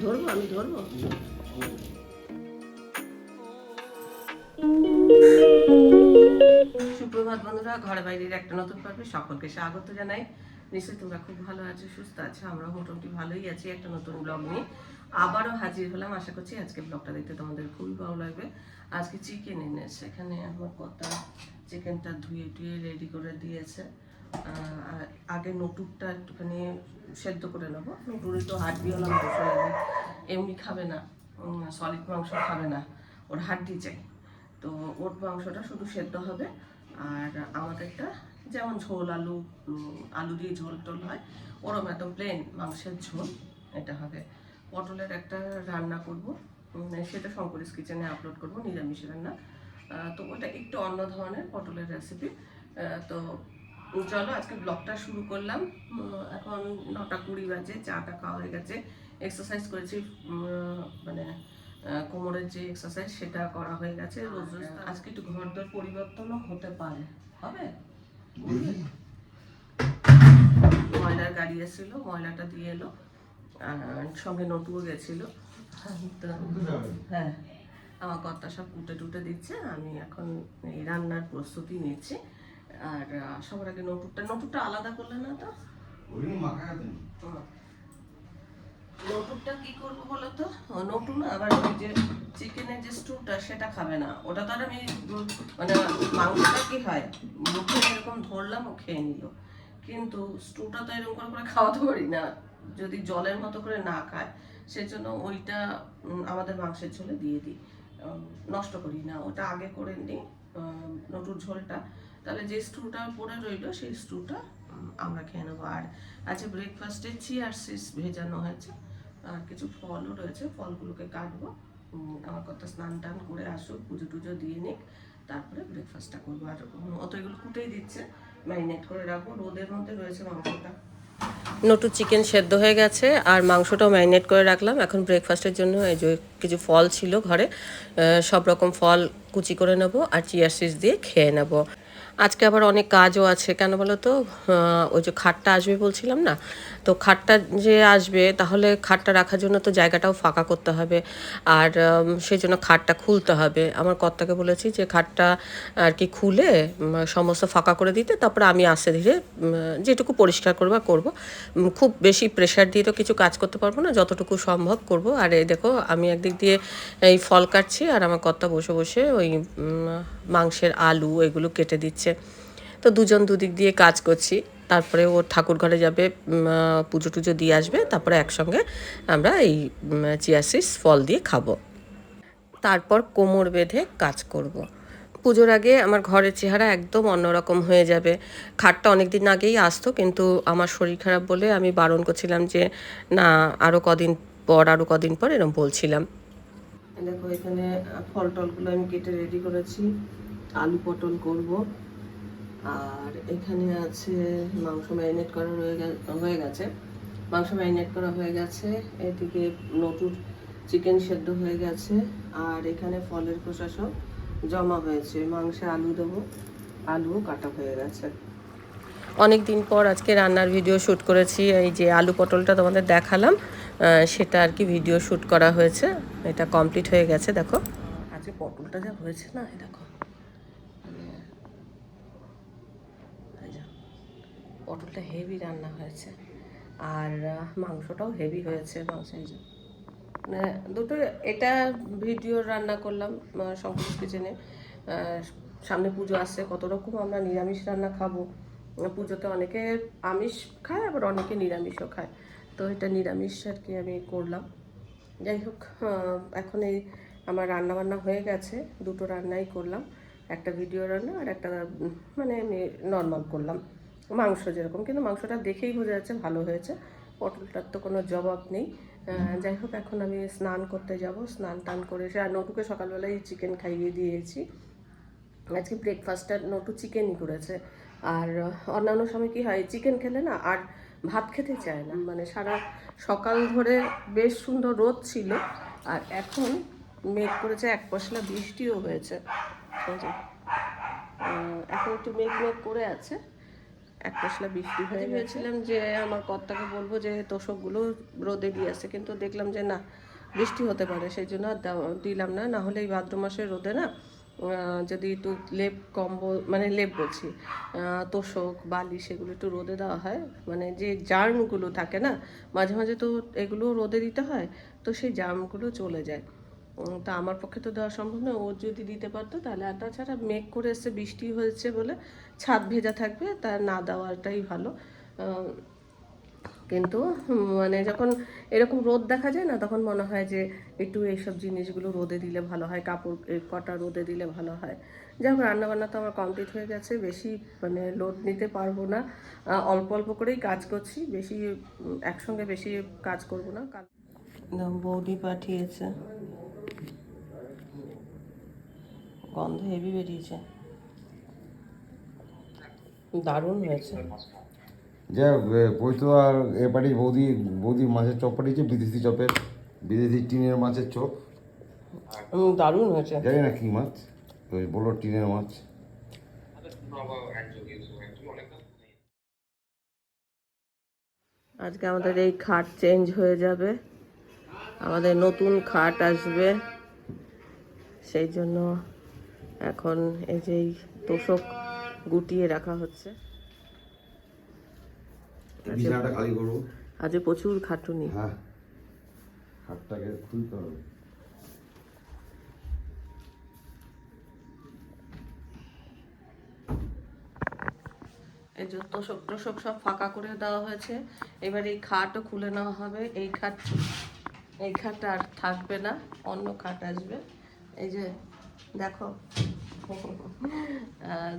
ধরবো, আমি ধরবো। সুপ্রভাত বন্ধুরা, ঘরে বাইরের একটা নতুন পর্বে সকলকে স্বাগত জানাই। নিশ্চয়ই তোমরা খুব ভালো আছো, সুস্থ আছো আমরা মোটামুটি ভালোই আছি একটা নতুন ব্লগ নিয়ে। আবারও হাজির হলাম, আশা করছি আজকে ব্লগটা দেখতে তোমাদের খুবই ভালো লাগবে। আজকে চিকেন এনেছে, এখানে আমার কটা চিকেনটা ধুয়ে টুয়ে রেডি করে দিয়েছে। আগে নটুরটা একটুখানি সেদ্ধ করে নেব। নটুরে তো হাড্ডিওয়ালা মাংস লাগে এমনি খাবে না। সলিড মাংস খাবে না। ওর হাড্ডি চাই। তো ওর মাংসটা শুধু সেদ্ধ হবে। আর আমাকে একটা যেমন ঝোল আলু আলু দিয়ে ঝোল টোল হয়, ওরম একদম প্লেন মাংসের ঝোল এটা হবে। পটলের একটা রান্না করব। সেটা শঙ্করিস কিচেনে আপলোড করব নিরামিষ রান্না। তো ওটা একটু অন্য ধরনের পটলের রেসিপি তো চলো আজকে ব্লগটা শুরু করলাম। এখন নটা কুড়ি বাজে চাটা খাওয়া হয়ে গেছে। এক্সারসাইজ করেছি মানে কোমরের যে এক্সারসাইজ সেটা করা হয়ে গেছে। রোজ রোজ আজকে একটু ঘর দর পরিবর্তনও হতে পারে। হবে? ময়লার গাড়ি এসেছিল ময়লাটা দিয়ে এলো। আর সঙ্গে নটুও গেছিল। হ্যাঁ। আমার কর্তা সব কুটে টুটে দিচ্ছে আমি এখন এই রান্নার প্রস্তুতি নিচ্ছি। আর সবার আগে নটুরটা নটুরটা আলাদা করলে না তো। নটুরটা কি করব বলো তো? নটু না আবার ওই যে চিকেনের যে স্টুটা সেটা খাবে না। ওটা তো আর আমি মানে মাংসটা কি হয় মুখে এরকম ধরলাম ও খেয়ে নিল। কিন্তু স্টুটা তো এরকম করে করে খাওয়াতে পারি না। যদি জলের মতো করে না খায় সেজন্য ওইটা আমাদের মাংসের ঝোলে দিয়ে দিই। নষ্ট করি না। ওটা আগে করে নিই নটুর ঝোলটা। তাহলে যে স্টুটা পড়ে রইল, সেই স্টুটা আমরা খেয়ে নেব। আর আজকে ব্রেকফাস্টে চিয়ার সিস ভেজানো হয়েছে। আর কিছু ফলও রয়েছে, ফলগুলোকে কাটবো। আমার কথা স্নান টান করে আসুক, পুজো টুজো দিয়ে নিক, তারপরে ব্রেকফাস্টটা করব। আর অত এগুলো কুটেই দিচ্ছে। ম্যারিনেট করে রাখব। রোদের মধ্যে রয়েছে মাংসটা। নটু চিকেন সেদ্ধ হয়ে গেছে, আর মাংসটাও ম্যারিনেট করে রাখলাম। এখন ব্রেকফাস্টের জন্য এই যে কিছু ফল ছিল ঘরে সব রকম ফল কুচি করে নেব আর চিয়ার সিস দিয়ে খেয়ে নেব। আজকে আবার অনেক কাজও আছে। কেন বলো তো ওই যে খাটটা আসবে বলছিলাম না? তো খাটটা যে আসবে, তাহলে খাটটা রাখার জন্য তো জায়গাটাও ফাঁকা করতে হবে। আর সেই জন্য খাটটা খুলতে হবে। আমার কর্তাকে বলেছি যে খাটটা আর কি খুলে সমস্ত ফাঁকা করে দিতে, তারপরে আমি আস্তে ধীরে যেটুকু পরিষ্কার করব করব। খুব বেশি প্রেশার দিয়ে তো কিছু কাজ করতে পারব না, যতটুকু সম্ভব করব। আর এই দেখো, আমি একদিক দিয়ে এই ফল কাটছি, আর আমার কর্তা বসে বসে ওই মাংসের আলু এগুলো কেটে দিচ্ছে। তো দুজন দুদিক দিয়ে কাজ করছি। তারপরে ও ঠাকুর ঘরে যাবে পুজো টুজো দিয়ে আসবে। তারপরে একসঙ্গে আমরা এই চিয়াসিস ফল দিয়ে খাব। তারপর কোমর বেঁধে কাজ করব। পুজোর আগে আমার ঘরের চেহারা একদম অন্যরকম হয়ে যাবে। খাটটা অনেক দিন আগেই আসতো, কিন্তু আমার শরীর খারাপ বলে আমি বারণ করছিলাম যে, না আরও কদিন পর আরও কদিন পর এরকম বলছিলাম। দেখো, এখানে ফল টলগুলো আমি কেটে রেডি করেছি। আলু পটল করব। আর এখানে আছে মাংস ম্যারিনেট করা হয়ে গেছে। মাংস ম্যারিনেট করা হয়ে গেছে, এদিকে নটুর চিকেন সেদ্ধ হয়ে গেছে, আর এখানে ফলের সব জমা হয়েছে। মাংসে আলু দেবো, আলুও কাটা হয়ে গেছে। অনেক দিন পর আজকে রান্নার ভিডিও শ্যুট করেছি, এই যে আলু পটলটা তোমাদের দেখালাম সেটা আর কি ভিডিও শ্যুট করা হয়েছে, এটা কমপ্লিট হয়ে গেছে, দেখো। আজকে পটলটা যা হয়েছে না এই দেখো মানে এই যা, পটলটা হেভি রান্না হয়েছে। আর মাংসটাও হেভি হয়েছে মাংস যে। মানে দুটো, এটা ভিডিও রান্না করলাম শঙ্কর কিচেনে সামনে পুজো আসছে, কত রকম আমরা নিরামিষ রান্না খাব। পুজোতে অনেকে আমিষ খায়, আবার অনেকে নিরামিষও খায়। তো এটা নিরামিষ আর কি আমি করলাম। যাই হোক এখন এই আমার রান্না বান্না হয়ে গেছে। দুটো রান্নাই করলাম। একটা ভিডিও রান্না আর একটা মানে আমি নর্মাল করলাম। মাংস যেরকম, কিন্তু মাংসটা দেখেই বোঝা যাচ্ছে ভালো হয়েছে। পটলটার তো কোনো জবাব নেই। যাই হোক, এখন আমি স্নান করতে যাব। স্নান টান করে এসে আর নটুকে সকালবেলায় চিকেন খাইয়ে দিয়েছি। আজকে ব্রেকফাস্টটা নটু চিকেনই করেছে। আর অন্যান্য সময় কি হয় চিকেন খেলে না আর ভাত খেতে চায় না। মানে সারা সকাল ধরে বেশ সুন্দর রোদ ছিল। আর এখন মেঘ করেছে এক পশলা বৃষ্টিও হয়েছে। এখন একটু মেঘ মেঘ করে আছে। এক পশলা বৃষ্টি হয়ে ভেবেছিলাম যে আমার কর্তাকে বলব যে তোষকগুলো রোদে দিয়ে আসে কিন্তু দেখলাম যে না বৃষ্টি হতে পারে সেই জন্য আর দিলাম না। না হলে এই ভাদ্র মাসের রোদে না যদি একটু লেপ কম্বল মানে লেপ বলছি তোষক বালি সেগুলো একটু রোদে দেওয়া হয় মানে যে জার্মগুলো থাকে না মাঝে মাঝে তো এগুলো রোদে দিতে হয় তো সেই জার্মগুলো চলে যায়। তা আমার পক্ষে তো দেওয়া সম্ভব না ও যদি দিতে পারতো তাহলে আর তাছাড়া মেঘ করে এসছে, বৃষ্টি হয়েছে বলে ছাদ ভেজা থাকবে, তার না দেওয়াটাই ভালো। কিন্তু মানে যখন এরকম রোদ দেখা যায় না, তখন মনে হয় যে একটু এইসব জিনিসগুলো রোদে দিলে ভালো হয়, কাপড় কটা রোদে দিলে ভালো হয়। যাই হোক, রান্নাবান্না তো আমার কমপ্লিট হয়ে গেছে, বেশি মানে লোড নিতে পারব না। অল্প অল্প করেই কাজ করছি, বেশি, একসঙ্গে বেশি কাজ করব না। বৌদি পাঠিয়েছে। গন্ধ হেভি বেরিয়েছে। দারুণ হয়েছে। যে পৈতো আর এ বাড়ির বৌদি বৌদি মাছের চপ পাঠিয়েছে বিদেশি চপের বিদেশি টিনের মাছের চপ। দারুণ হয়েছে। জানি না কি মাছ ওই বলো টিনের মাছ। আজকে আমাদের এই খাট চেঞ্জ হয়ে যাবে। আমাদের নতুন খাট আসবে। সেই জন্য এখন এই যে তোষক গুটিয়ে রাখা হচ্ছে। করব। আজ প্রচুর খাটুনি। হ্যাঁ খাটটাকে খুলতে হবে। এই যে তোষক টোষক সব ফাঁকা করে দেওয়া হয়েছে। এবার এই খাটও খুলে নেওয়া হবে। এই খাট এই খাট আর থাকবে না অন্য খাট আসবে। এই যে দেখো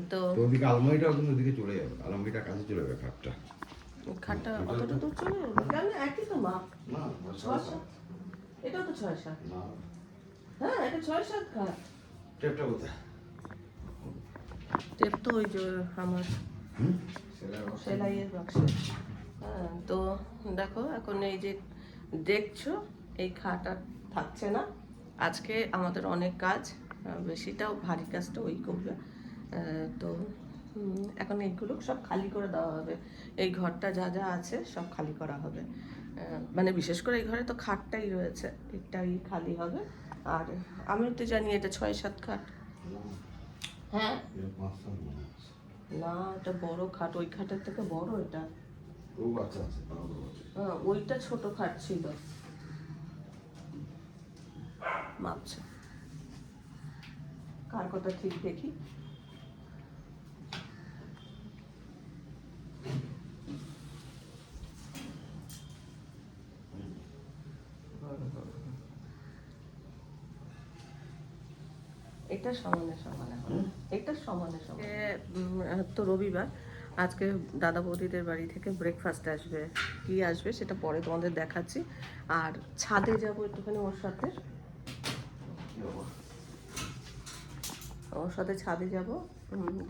তো তো ওদিকে আলমারিটাও কিন্তু ওদিকে চলে যাবে। আলমারিটা কাছে চলে যাবে খাটটা। খাটটা অতটা দূর চলে যাবে? কেন একই তো মাপ। না এটাও তো ছয় সাত। না। হ্যাঁ এটা ছয় সাত খাট। টেপটা কোথায়? টেপ তো ওই যে আমার। হুম? সেলাই বাক্স। সেলাইয়ের বাক্সে। হ্যাঁ। তো দেখো এখন এই যে দেখছ এই খাট আর থাকছে না। আজকে আমাদের অনেক কাজ। বেশিটাও ভারী কাজটা ওই করবে। তো এখন এইগুলো সব খালি করে দেওয়া হবে। এই ঘরটা যা যা আছে সব খালি করা হবে। মানে বিশেষ করে এই ঘরে তো খাটটাই রয়েছে এটাই খালি হবে। আর আমি তো জানি এটা ছয় সাত খাট। হ্যাঁ। না এটা বড় খাট ওই খাটের থেকে বড় এটা। হ্যাঁ, ওইটা ছোট খাট ছিল। মাপছে। কার কথা ঠিক দেখি? এটা সমানে সমানে এটা সমানে সমানে তো রবিবার। আজকে দাদা বৌদিদের বাড়ি থেকে ব্রেকফাস্ট আসবে। কি আসবে সেটা পরে তোমাদের দেখাচ্ছি। আর ছাদে যাব একটুখানি ওর সাথে। ওর সাথে ছাদে যাব।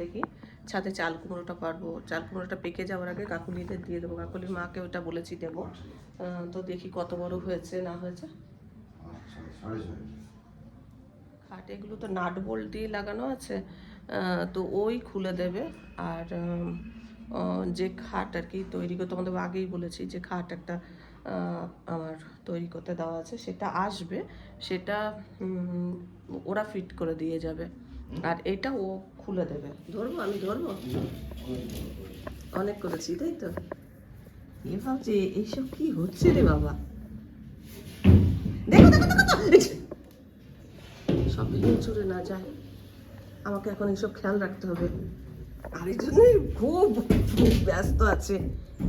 দেখি ছাদে চাল কুমড়োটা পারব। চাল কুমড়োটা পেকে যাওয়ার আগে কাকুলিদের দিয়ে দেবো। কাকুলির মাকে ওটা বলেছি দেবো। তো দেখি কত বড় হয়েছে না হয়েছে। আচ্ছা খাট এগুলো তো নাট বোল্ট দিয়ে লাগানো আছে। তো ওই খুলে দেবে। আর যে খাট আর কি তৈরি করতে আমাদের আগেই বলেছি যে খাট একটা আমার তৈরি করতে দেওয়া আছে। সেটা আসবে। সেটা ওরা ফিট করে দিয়ে যাবে। আর এটা ও খুলে দেবে। ধরবো? আমি ধরবো? অনেক করেছি, তাই তো? এ ভাবছি, এইসব কি হচ্ছে রে বাবা। সব ভেঙে চুরে না যায়। আমাকে এখন এইসব খেয়াল রাখতে হবে। আর এই জন্যই খুব ব্যস্ত আছে।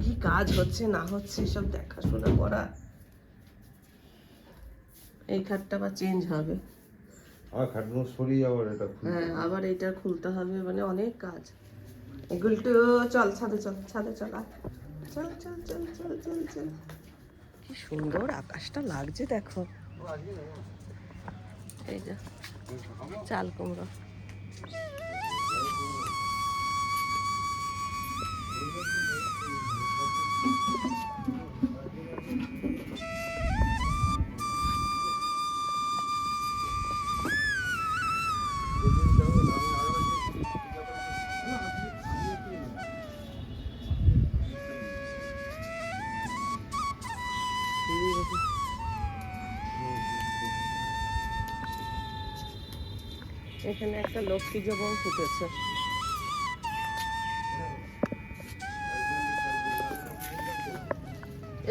কি কাজ হচ্ছে, না হচ্ছে, সব দেখাশোনা করা। এই খাটটা আবার চেঞ্জ হবে। আর খাটনো সরিয়ে আবার এটা হ্যাঁ আবার এইটা খুলতে হবে মানে অনেক কাজ। এগুলো তো চল ছাদে চল ছাদে চল চল চল চল চল চল চল। কি সুন্দর আকাশটা লাগছে দেখো। এই যে চাল কুমড়ো। লক্ষ্মী জবন ফুটেছে।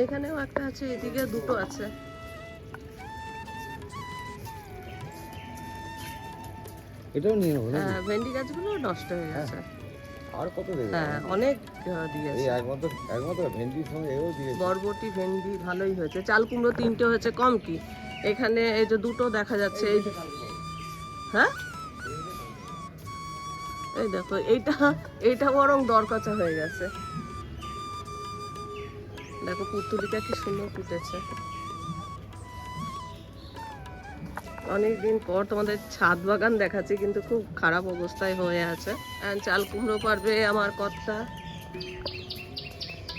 এখানেও একটা আছে এদিকে দুটো আছে। এটাও নিয়ে নেব হ্যাঁ, ভেন্ডি গাছগুলো নষ্ট হয়ে গেছে। আর কত দেবে? হ্যাঁ অনেক আহ, এই একমাত্র একমাত্র ভেন্ডির সঙ্গে এও দিয়েছে। বরবটি ভেন্ডি ভালোই হয়েছে। চাল কুমড়ো তিনটে হয়েছে কম কি? এখানে এই যে দুটো দেখা যাচ্ছে এই হ্যাঁ? এই দেখো, এইটা এইটা বরং দরকাচা হয়ে গেছে। দেখো, পুতুলিটা কি সুন্দর ফুটেছে। অনেকদিন পর তোমাদের ছাদ বাগান দেখাচ্ছি, কিন্তু খুব খারাপ অবস্থায় হয়ে আছে। চাল কুমড়ো পারবে আমার কর্তা।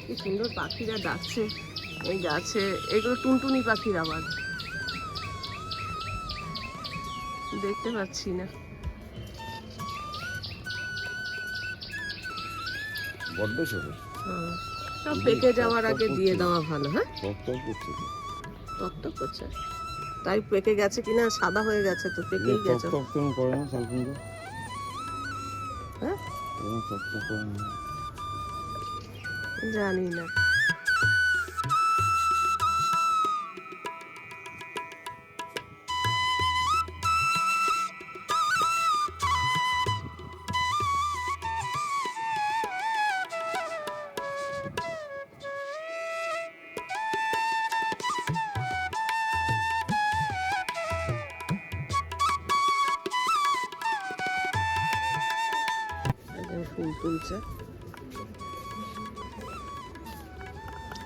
কি সুন্দর পাখিরা ডাকছে এই গাছে। এগুলো টুনটুনি পাখির আবার দেখতে পাচ্ছি না। বড্ড। সব পেকে যাওয়ার আগে দিয়ে দেওয়া ভালো হ্যাঁ? টক করছে করছে? তাই পেকে গেছে কিনা? সাদা হয়ে গেছে তো পেকেই গেছে। করে না শালকুমড়ো হ্যাঁ? করে না। জানি না।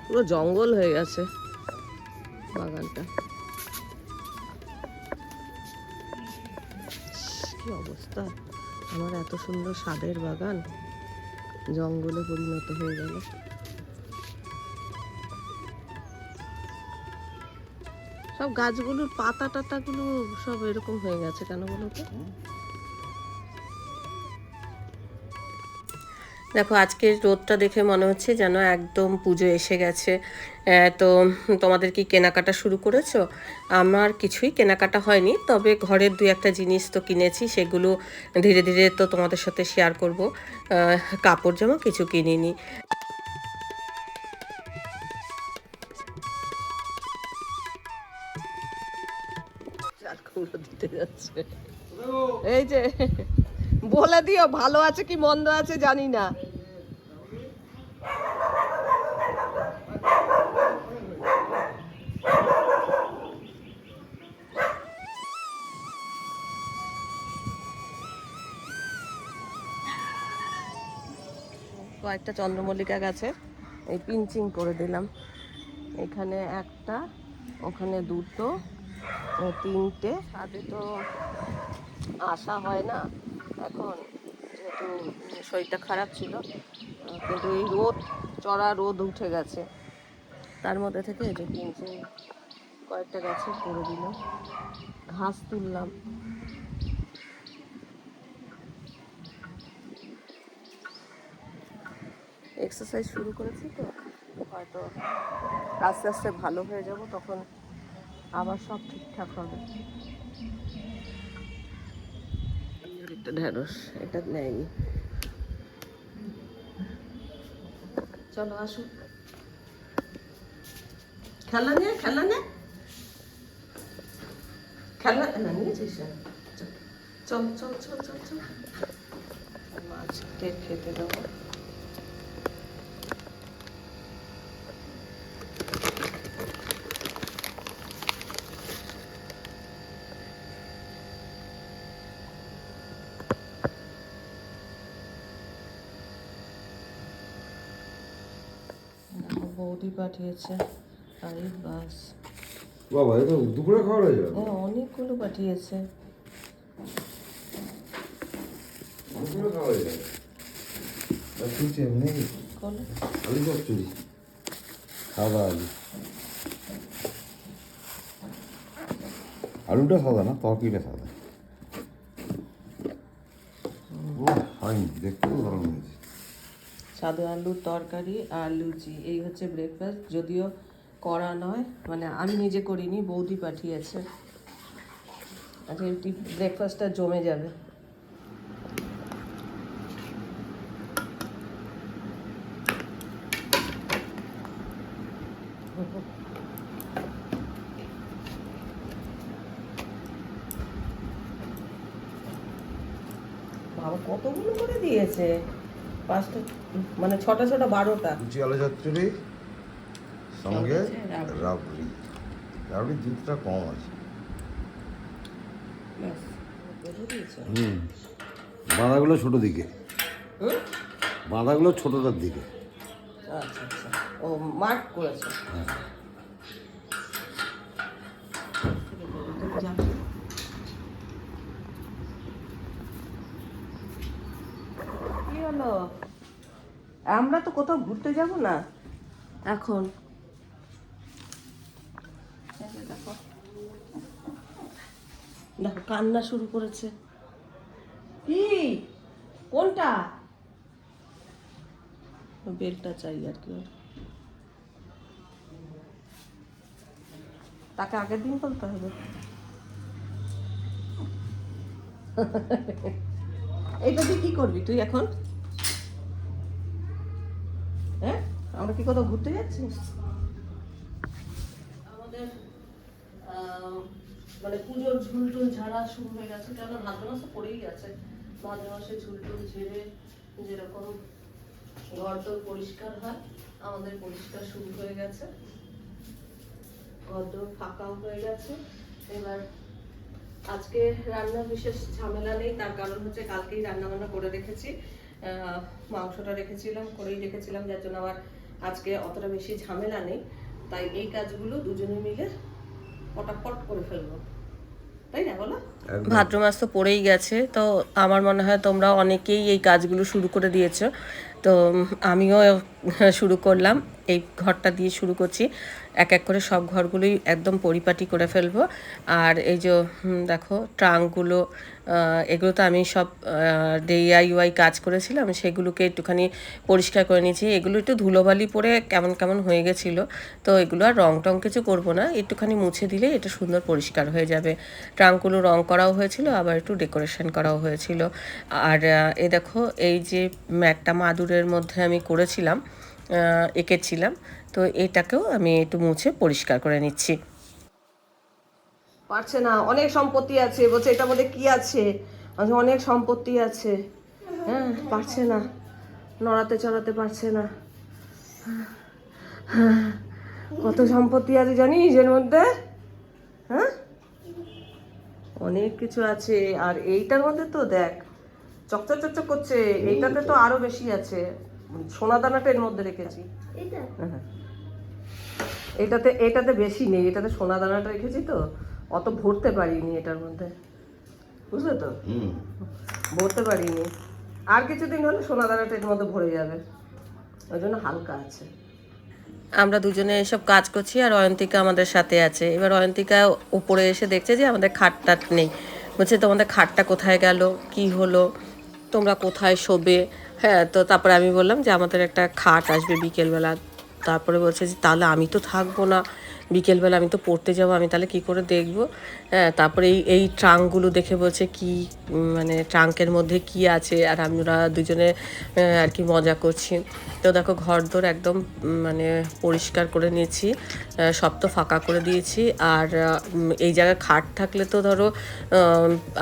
পুরো জঙ্গল হয়ে গেছে বাগানটা। কি অবস্থা। আমার এত সুন্দর স্বাদের বাগান জঙ্গলে পরিণত হয়ে গেল। সব গাছগুলোর পাতা টাতাগুলো সব এরকম হয়ে গেছে কেন বলো তো? দেখো, আজকের রোদটা দেখে মনে হচ্ছে যেন একদম পুজো এসে গেছে। তো তোমাদের কি কেনাকাটা শুরু করেছ? আমার কিছুই কেনাকাটা হয়নি, তবে ঘরের দুই একটা জিনিস তো কিনেছি, সেগুলো ধীরে ধীরে তো তোমাদের সাথে শেয়ার করব। কাপড় জামা কিছু কিনিনি। এই যে। বলে দিও, ভালো আছে কি মন্দ আছে জানি না। কয়েকটা চন্দ্রমল্লিকা গাছের এই পিঞ্চিং করে দিলাম। এখানে একটা, ওখানে দুটো তিনটে। আগে তো আসা হয় না। এখন যেহেতু শরীরটা খারাপ ছিল কিন্তু এই রোদ, চড়া রোদ উঠে গেছে। তার মধ্যে থেকে যে পিঞ্চিং কয়েকটা গাছে করে দিলাম ঘাস তুললাম। এক্সারসাইজ শুরু করেছি তো, হয়তো আস্তে আস্তে ভালো হয়ে যাব, তখন আবার সব ঠিকঠাক হবে। একটা ঢেঁড়স, এটা নেয়নি। চলো, আসো। খেলা নে খেলা নে খেলা না, নিয়েছিস চল চল চল চল চল। মাছকে খেতে দেবো দেখো, বৌদি পাঠিয়েছে আরে বাস। বাবা এটা দুপুরে খাওয়া হয়ে যাবে। ও অনেকগুলো পাঠিয়েছে। দুপুরে খাওয়া হয়ে যাবে। আর তুলছে এমনি করো আলু চচ্চড়ি সাদা আলু। আলুটা সাদা না তরকারিটা সাদা। ও হয়নি দেখতে তো দারুণ হয়েছে। সাদু আলুর তরকারি, আর লুচি। এই হচ্ছে ব্রেকফাস্ট যদিও করা নয় মানে আমি নিজে করিনি, বৌদি পাঠিয়েছে। আজকে রুটি ব্রেকফাস্টটা জমে যাবে। বাবা, কতগুলো করে দিয়েছে? পাঁচটা মানে ছটা ছটা বারোটা। লুচি আলু চচ্চড়ি সঙ্গে সঙ্গে রাবড়ি। রাবড়ি। রাবড়ির দুধটা কম আছে। হুম। বাঁধাগুলো ছোটো দিকে। বাঁধাগুলো ছোটোটার দিকে। আচ্ছা আচ্ছা। ও মার্ক করেছে। কি হলো আমরা তো কোথাও ঘুরতে যাব না। এখন। দেখো, কান্না শুরু করেছে। কি? কোনটা? বেলটা চাই আর কি। তাকে আগের দিন বলতে হবে। এটা দিয়ে কি করবি তুই এখন হ্যাঁ আমরা কি কোথাও ঘুরতে যাচ্ছি আমাদের মানে পুজোর ঝুল টুল ঝাড়া শুরু হয়ে গেছে কেন ভাদ্র মাসে পড়েই গেছে ভাদ্র মাসে ঝুল টুল ঝেড়ে যেরকম ঘর তো পরিষ্কার হয়, আমাদের পরিষ্কার শুরু হয়ে গেছে। ঘর ফাঁকাও হয়ে গেছে। এবার আজকে রান্না বিশেষ ঝামেলা নেই, তার কারণ হচ্ছে কালকেই রান্না বান্না করে রেখেছি। মাংসটা রেখেছিলাম, করেই রেখেছিলাম, যার জন্য আমার আজকে অতটা বেশি ঝামেলা নেই তাই এই কাজগুলো দুজনে মিলে পটাপট করে ফেলব। তাই না বলো? ভাদ্র মাস তো পড়েই গেছে তো আমার মনে হয় তোমরা অনেকেই এই কাজগুলো শুরু করে দিয়েছ। তো আমিও শুরু করলাম। এই ঘরটা দিয়ে শুরু করছি। এক এক করে সব ঘরগুলোই একদম পরিপাটি করে ফেলব। আর এই যে দেখো, ট্রাঙ্কগুলো এগুলো তো আমি সব ডিআইওয়াই কাজ করেছিলাম, সেগুলোকে একটুখানি পরিষ্কার করে নিয়েছি। এগুলো একটু ধুলোবালি পরে কেমন কেমন হয়ে গেছিল, তো এগুলো আর রং টং কিছু করব না। একটুখানি মুছে দিলে এটা সুন্দর পরিষ্কার হয়ে যাবে। ট্রাঙ্কগুলো রং করাও হয়েছিল, আবার একটু ডেকোরেশন করাও হয়েছিল। আর এ দেখো, এই যে ম্যাটটা মাদুরের মধ্যে আমি করেছিলাম এঁকেছিলাম। তো এটাকেও আমি একটু মুছে পরিষ্কার করে নিচ্ছি। পারছে না, অনেক সম্পত্তি আছে। বলছে, এটার মধ্যে কি আছে? অনেক সম্পত্তি আছে। হ্যাঁ পারছে না। নড়াতে চড়াতে পারছে না। কত সম্পত্তি আছে জানিস এর মধ্যে? হ্যাঁ? অনেক কিছু আছে। আর এইটার মধ্যে তো দেখ, চকচক চকচক করছে। এইটাতে তো আরও বেশি আছে। সোনা দানাটা এর মধ্যে রেখেছি। হ্যাঁ। এটাতে এটাতে বেশি নেই এটাতে সোনা দানাটা রেখেছি তো অত ভরতে পারিনি এটার মধ্যে। বুঝলে তো? হুম। ভরতে পারিনি। আর কিছুদিন হলে সোনা দানাটা এর মধ্যে ভরে যাবে। ওই জন্য হালকা আছে। আমরা দুজনে এসব কাজ করছি আর অয়ন্তিকা আমাদের সাথে আছে। এবার অয়ন্তিকা উপরে এসে দেখছে যে আমাদের খাট টাট নেই। বলছে তোমাদের খাটটা কোথায় গেল? কি হলো? তোমরা কোথায় শোবে? হ্যাঁ তো তারপরে আমি বললাম যে আমাদের একটা খাট আসবে বিকেলবেলা। তারপরে বলছে যে তাহলে আমি তো থাকব না, বিকেলবেলা আমি তো পড়তে যাব, আমি তাহলে কি করে দেখব? হ্যাঁ তারপরে এই এই ট্রাঙ্কগুলো দেখে বলছে কি মানে ট্রাঙ্কের মধ্যে কি আছে, আর আমরা দুজনে আর কি মজা করছি। তো দেখো ঘর দোর একদম মানে পরিষ্কার করে নিয়েছি সব তো ফাঁকা করে দিয়েছি, আর এই জায়গায় খাট থাকলে তো ধরো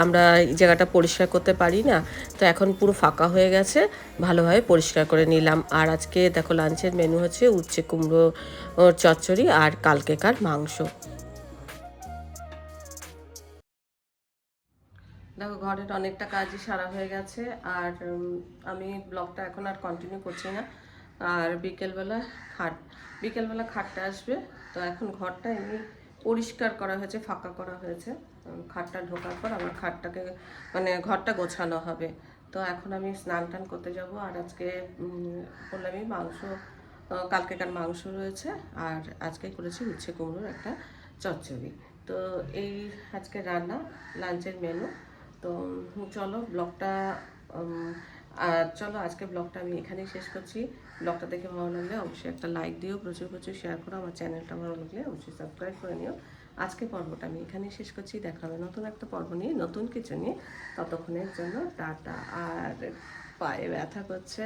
আমরা এই জায়গাটা পরিষ্কার করতে পারি না, তো এখন পুরো ফাঁকা হয়ে গেছে। ভালোভাবে পরিষ্কার করে নিলাম। আর আজকে দেখো লাঞ্চের মেনু হচ্ছে উচ্ছে কুমড়ো চচ্চড়ি আর কালকেকার মাংস। দেখো ঘরের অনেকটা কাজই সারা হয়ে গেছে আর আমি ব্লগটা এখন আর কন্টিনিউ করছি না। আর বিকেলবেলা খাট, বিকেলবেলা খাটটা আসবে। তো এখন ঘরটা এমনি পরিষ্কার করা হয়েছে, ফাঁকা করা হয়েছে। খাটটা ঢোকার পর আমার খাটটাকে মানে ঘরটা গোছানো হবে। তো এখন আমি স্নান টান করতে যাব আর আজকে বললামই মাংস আহ, কালকেকার মাংস রয়েছে আর আজকে করেছি উচ্ছে কুমড়োর একটা চচ্চড়ি। তো এই আজকে রান্না লাঞ্চের মেনু তো চলো ব্লগটা আর চলো আজকে ব্লগটা আমি এখানেই শেষ করছি। ব্লগটা দেখে ভালো লাগলে অবশ্যই একটা লাইক দিও প্রচুর প্রচুর শেয়ার করো আমার চ্যানেলটা ভালো লাগলে অবশ্যই সাবস্ক্রাইব করে নিও। আজকে পর্বটা আমি এখানেই শেষ করছি। দেখা হবে নতুন একটা পর্ব নিয়ে, নতুন কিছু নিয়ে। ততক্ষণের জন্য টাটা। আর পায়ে ব্যথা করছে,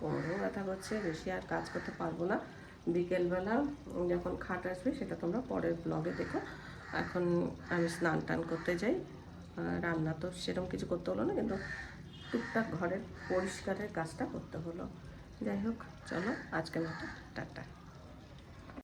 কোমরেও ব্যথা করছে, বেশি আর কাজ করতে পারব না। বিকেলবেলা যখন খাট আসবে, সেটা তোমরা পরের ব্লগে দেখো। এখন আমি স্নান টান করতে যাই। রান্না তো সেরকম কিছু করতে হলো না, কিন্তু টুকটাক ঘরের পরিষ্কারের কাজটা করতে হলো। যাই হোক, চলো আজকের মতো, টাটা।